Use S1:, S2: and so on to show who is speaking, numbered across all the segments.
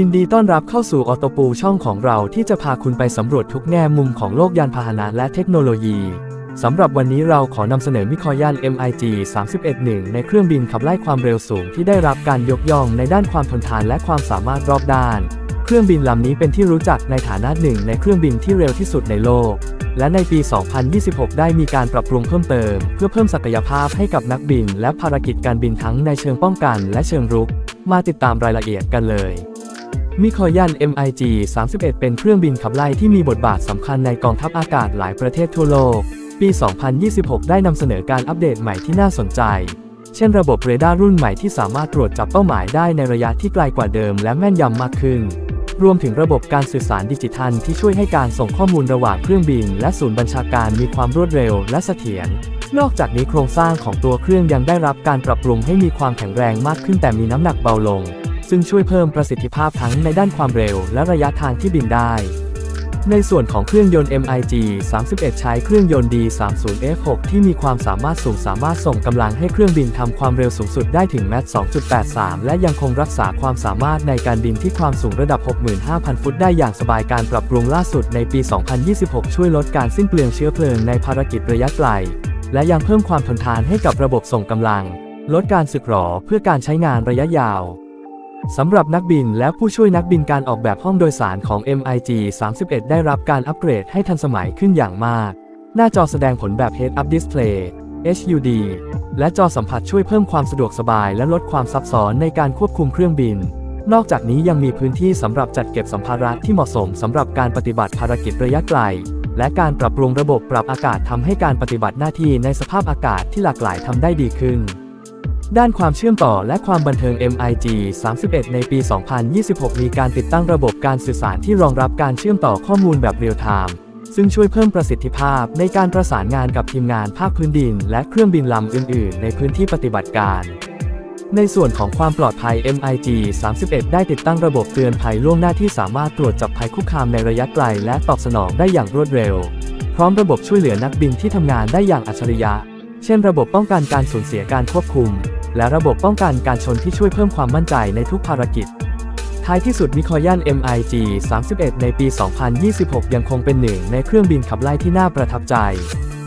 S1: ยินดีต้อนรับเข้าสู่ออโตปูช่องของเราที่จะพาคุณไปสำรวจทุกแง่มุมของโลกยานพาหนะและเทคโนโลยี สำหรับวันนี้เราขอนำเสนอมิคอยัน MiG 311 ในเครื่องบินขับไล่ความเร็วสูงที่ได้รับการยกย่องในด้านความทนทานและความสามารถรอบด้าน เครื่องบินลำนี้เป็นที่รู้จักในฐานะหนึ่งในเครื่องบินที่เร็วที่สุดในโลก และในปี 2026 ได้มีการปรับปรุงเพิ่มเติม เพื่อเพิ่มศักยภาพให้กับนักบิน และภารกิจการบินทั้งในเชิงป้องกัน และเชิงรุก มาติดตามรายละเอียดกันเลย มิคอยัน MiG 31 เป็นเครื่องบินขับไล่ที่มีบทบาทสำคัญในกองทัพอากาศหลายประเทศทั่วโลก ปี 2026 ได้นำเสนอการอัปเดตใหม่ที่น่าสนใจ เช่นระบบเรดาร์รุ่นใหม่ที่สามารถตรวจจับเป้าหมายได้ในระยะที่ไกลกว่าเดิมและแม่นยำมากขึ้น รวมถึงระบบการสื่อสารดิจิทัลที่ช่วยให้การส่งข้อมูลระหว่างเครื่องบิน และศูนย์บัญชาการมีความรวดเร็วและเสถียร นอกจากนี้โครงสร้างของตัวเครื่องยังได้รับการปรับปรุงให้มีความแข็งแรงมากขึ้นแต่มีน้ำหนักเบาลง ซึ่งช่วยเพิ่มประสิทธิภาพทั้งในด้านความเร็วและระยะทางที่บินได้ ในส่วนของเครื่องยนต์ MiG 31 ใช้เครื่องยนต์ D30F6 ที่มีความสามารถสูงสามารถส่งกำลังให้เครื่องบินทำความเร็วสูงสุดได้ถึงแมตช์2.83 และยังคงรักษาความสามารถในการบินที่ความสูงระดับ 65,000 ฟุตได้อย่างสบายการปรับปรุงล่าสุดในปี 2026 ช่วยลดการสิ้นเปลืองเชื้อเพลิงในภารกิจระยะไกล และยังเพิ่มความทนทานให้กับระบบส่งกำลัง ลดการสึกหรอเพื่อการใช้งานระยะยาว สำหรับนักบินและผู้ช่วยนักบินการออกแบบห้องโดยสารของ MiG 31 ได้รับการอัปเกรดให้ทันสมัยขึ้นอย่างมาก หน้าจอแสดงผลแบบ Head-Up Display HUD และจอสัมผัสช่วยเพิ่มความสะดวกสบายและลดความซับซ้อนในการควบคุมเครื่องบิน นอกจากนี้ยังมีพื้นที่สำหรับจัดเก็บสัมภาระที่เหมาะสมสำหรับการปฏิบัติภารกิจระยะไกล และการปรับปรุงระบบปรับอากาศทำให้การปฏิบัติหน้าที่ในสภาพอากาศที่หลากหลายทำได้ดีขึ้น ด้านความเชื่อมต่อและความบันเทิง MiG 31 ในปี 2026 มีการติดตั้งระบบการสื่อสารที่รองรับการเชื่อมต่อข้อมูลแบบเรียลไทม์ซึ่งช่วยเพิ่มประสิทธิภาพในการประสานงานกับทีมงานภาคพื้นดิน และเครื่องบินลำอื่น ๆ ในพื้นที่ปฏิบัติการ ในส่วนของความปลอดภัย MiG 31 ได้ติดตั้งระบบเตือนภัยล่วงหน้าที่สามารถตรวจจับภัยคุกคามในระยะไกล และตอบสนองได้อย่างรวดเร็ว พร้อมระบบช่วยเหลือนักบินที่ทำงานได้อย่างอัจฉริยะ เช่น ระบบป้องกันการสูญเสียการควบคุม และระบบป้องกันการชนที่ช่วยเพิ่มความมั่นใจในทุกภารกิจ ท้ายที่สุดมิคอยัน MiG 31 ในปี 2026 ยังคงเป็นหนึ่งในเครื่องบินขับไล่ที่น่าประทับใจ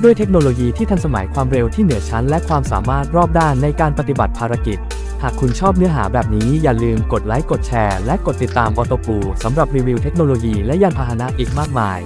S1: ด้วยเทคโนโลยีที่ทันสมัยความเร็วที่เหนือชั้น และความสามารถรอบด้านในการปฏิบัติภารกิจ หากคุณชอบเนื้อหาแบบนี้อย่าลืมกดไลค์กดแชร์ และกดติดตามออโตปูสำหรับรีวิวเทคโนโลยีและยานพาหนะอีกมากมาย